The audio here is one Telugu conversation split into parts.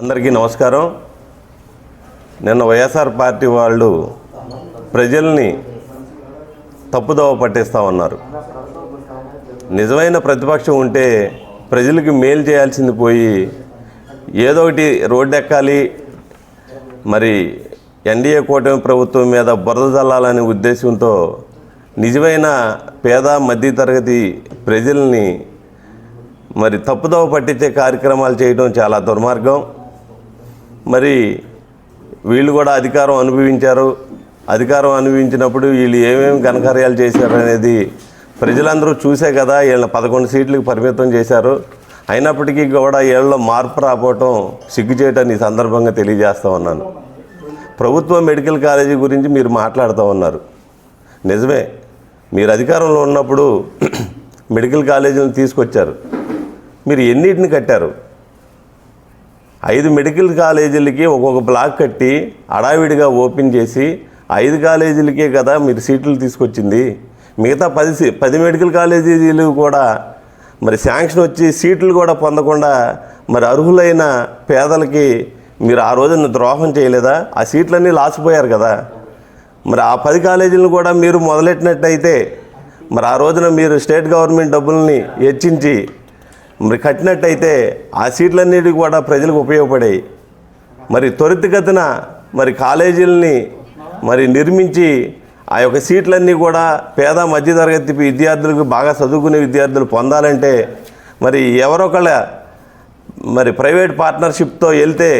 అందరికీ నమస్కారం. నిన్న వైఎస్ఆర్ పార్టీ వాళ్ళు ప్రజల్ని తప్పుదోవ పట్టిస్తూ ఉన్నారు నిజమైన ప్రతిపక్షం ఉంటే ప్రజలకి మేలు చేయాల్సింది పోయి ఏదో ఒకటి రోడ్డు ఎక్కాలి మరి ఎన్డీఏ కూటమి ప్రభుత్వం మీద బురద జల్లాలనే ఉద్దేశంతో నిజమైన పేద మధ్యతరగతి ప్రజల్ని మరి తప్పుదోవ పట్టించే కార్యక్రమాలు చేయడం చాలా దుర్మార్గం. మరి వీళ్ళు కూడా అధికారం అనుభవించారు. అధికారం అనుభవించినప్పుడు వీళ్ళు ఏమేమి ఘనకార్యాలు చేశారు అనేది ప్రజలందరూ చూసే కదా వీళ్ళని పదకొండు సీట్లకు పరిమితం చేశారు. అయినప్పటికీ కూడా వీళ్ళలో మార్పు రాపోవటం చేయటం ఈ సందర్భంగా తెలియజేస్తూ ఉన్నాను. ప్రభుత్వ మెడికల్ కాలేజీ గురించి మీరు మాట్లాడుతూ ఉన్నారు. నిజమే మీరు అధికారంలో ఉన్నప్పుడు మెడికల్ కాలేజీని తీసుకొచ్చారు. మీరు ఎన్నిటిని కట్టారు? ఐదు మెడికల్ కాలేజీలకి ఒక్కొక్క బ్లాక్ కట్టి అడావిడిగా ఓపెన్ చేసి ఐదు కాలేజీలకే కదా మీరు సీట్లు తీసుకొచ్చింది. మిగతా పది సీ- పది మెడికల్ కాలేజీలు కూడా మరి శాంక్షన్ వచ్చి సీట్లు కూడా పొందకుండా మరి అర్హులైన పేదలకి మీరు ఆ రోజున ద్రోహం చేయలేదా? ఆ సీట్లన్నీ లాసిపోయారు కదా. మరి ఆ పది కాలేజీలను కూడా మీరు మొదలెట్టినట్టయితే మరి ఆ రోజున మీరు స్టేట్ గవర్నమెంట్ డబ్బుల్ని హెచ్చించి మరి కట్టినట్టయితే ఆ సీట్లన్నిటికీ కూడా ప్రజలకు ఉపయోగపడాయి. మరి త్వరితగతిన మరి కాలేజీలని మరి నిర్మించి ఆ యొక్క సీట్లన్నీ కూడా పేద మధ్యతరగతి విద్యార్థులకు బాగా చదువుకునే విద్యార్థులు పొందాలంటే మరి ఎవరొకళ్ళ మరి ప్రైవేట్ పార్ట్నర్షిప్తో వెళ్తే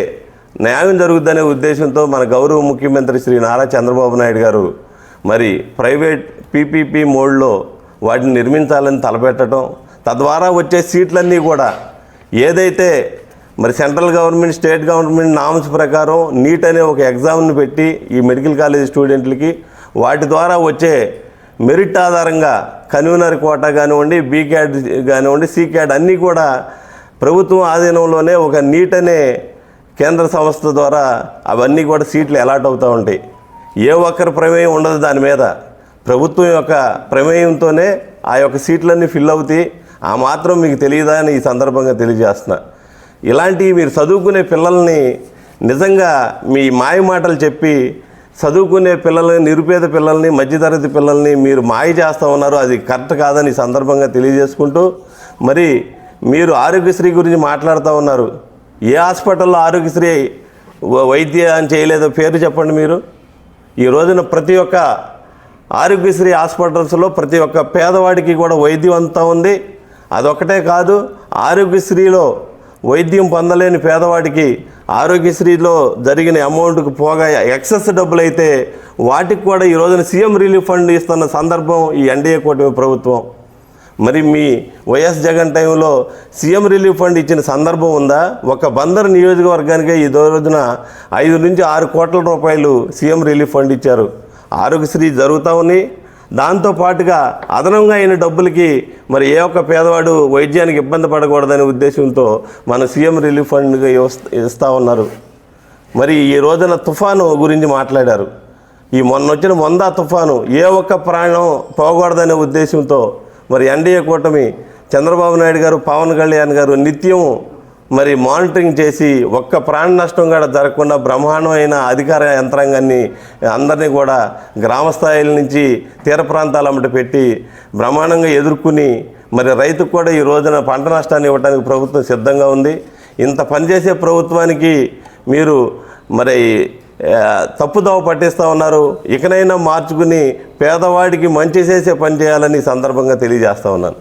న్యాయం జరుగుద్దనే ఉద్దేశంతో మన గౌరవ ముఖ్యమంత్రి శ్రీ నారా చంద్రబాబు నాయుడు గారు మరి ప్రైవేట్ పీపీపీ మోడ్లో వాటిని నిర్మించాలని తలపెట్టడం తద్వారా వచ్చే సీట్లన్నీ కూడా ఏదైతే మరి central government state government norms ప్రకారం నీట్ అనే ఒక ఎగ్జామ్ని పెట్టి ఈ మెడికల్ కాలేజ్ స్టూడెంట్లకి వాటి ద్వారా వచ్చే మెరిట్ ఆధారంగా కన్వీనర్ కోటా కానివ్వండి బీ క్యాడ్ కానివ్వండి సి క్యాడ్ అన్నీ కూడా ప్రభుత్వం ఆధీనంలోనే ఒక నీట్ అనే కేంద్ర సంస్థ ద్వారా అవన్నీ కూడా సీట్లు అలాట్ అవుతూ ఉంటాయి. ఏ ఒక్కరి ప్రమేయం ఉండదు దాని మీద. ప్రభుత్వం యొక్క ప్రమేయంతోనే ఆ యొక్క సీట్లన్నీ ఫిల్ అవుతాయి. ఆ మాత్రం మీకు తెలియదా అని ఈ సందర్భంగా తెలియజేస్తున్నా. ఇలాంటివి మీరు చదువుకునే పిల్లల్ని నిజంగా మీ మాయ మాటలు చెప్పి చదువుకునే పిల్లల్ని నిరుపేద పిల్లల్ని మధ్యతరగతి పిల్లల్ని మీరు మాయ చేస్తూ ఉన్నారు అది కరెక్ట్ కాదని సందర్భంగా తెలియజేసుకుంటూ మరి మీరు ఆరోగ్యశ్రీ గురించి మాట్లాడుతూ ఉన్నారు. ఏ హాస్పిటల్లో ఆరోగ్యశ్రీ వ- వైద్యం చేయలేదో పేరు చెప్పండి మీరు. ఈ రోజున ప్రతి ఒక్క ఆరోగ్యశ్రీ హాస్పిటల్స్లో ప్రతి ఒక్క పేదవాడికి కూడా వైద్యం అంతా ఉంది. అదొక్కటే కాదు ఆరోగ్యశ్రీలో వైద్యం పొందలేని పేదవాడికి ఆరోగ్యశ్రీలో జరిగిన అమౌంట్కి పోగా ఎక్సెస్ డబ్బులు అయితే వాటికి కూడా ఈ రోజున సీఎం రిలీఫ్ ఫండ్ ఇస్తున్న సందర్భం ఈ ఎన్డీఏ కూటమి ప్రభుత్వం. మరి మీ వైఎస్ జగన్ టైంలో సీఎం రిలీఫ్ ఫండ్ ఇచ్చిన సందర్భం ఉందా? ఒక బందర్ నియోజకవర్గానికే ఈ రోజున ఐదు నుంచి ఆరు కోట్ల రూపాయలు సీఎం రిలీఫ్ ఫండ్ ఇచ్చారు. ఆరోగ్యశ్రీ జరుగుతూ ఉంది. దాంతో పాటుగా అదనంగా అయిన డబ్బులకి మరి ఏ ఒక్క పేదవాడు వైద్యానికి ఇబ్బంది పడకూడదనే ఉద్దేశంతో మన సీఎం రిలీఫ్ ఫండ్గా ఇస్తూ ఉన్నారు. మరి ఈ రోజున తుఫాను గురించి మాట్లాడారు. ఈ మొన్న వచ్చిన వంద తుఫాను ఏ ఒక్క ప్రాణం పోకూడదనే ఉద్దేశంతో మరి ఎన్డీఏ కూటమి చంద్రబాబు నాయుడు గారు పవన్ కళ్యాణ్ గారు నిత్యం మరి మానిటరింగ్ చేసి ఒక్క ప్రాణ నష్టం కూడా జరగకుండా బ్రహ్మాండమైన అధికార యంత్రాంగాన్ని అందరినీ కూడా గ్రామ స్థాయిల నుంచి తీర ప్రాంతాల అమ్మట పెట్టి బ్రహ్మాండంగా ఎదుర్కొని మరి రైతుకు కూడా ఈ రోజున పంట నష్టాన్ని ఇవ్వడానికి ప్రభుత్వం సిద్ధంగా ఉంది. ఇంత పనిచేసే ప్రభుత్వానికి మీరు మరి తప్పుదోవ పట్టిస్తూ ఉన్నారు. ఇకనైనా మార్చుకుని పేదవాడికి మంచి చేసే పని చేయాలని సందర్భంగా తెలియజేస్తా ఉన్నాను.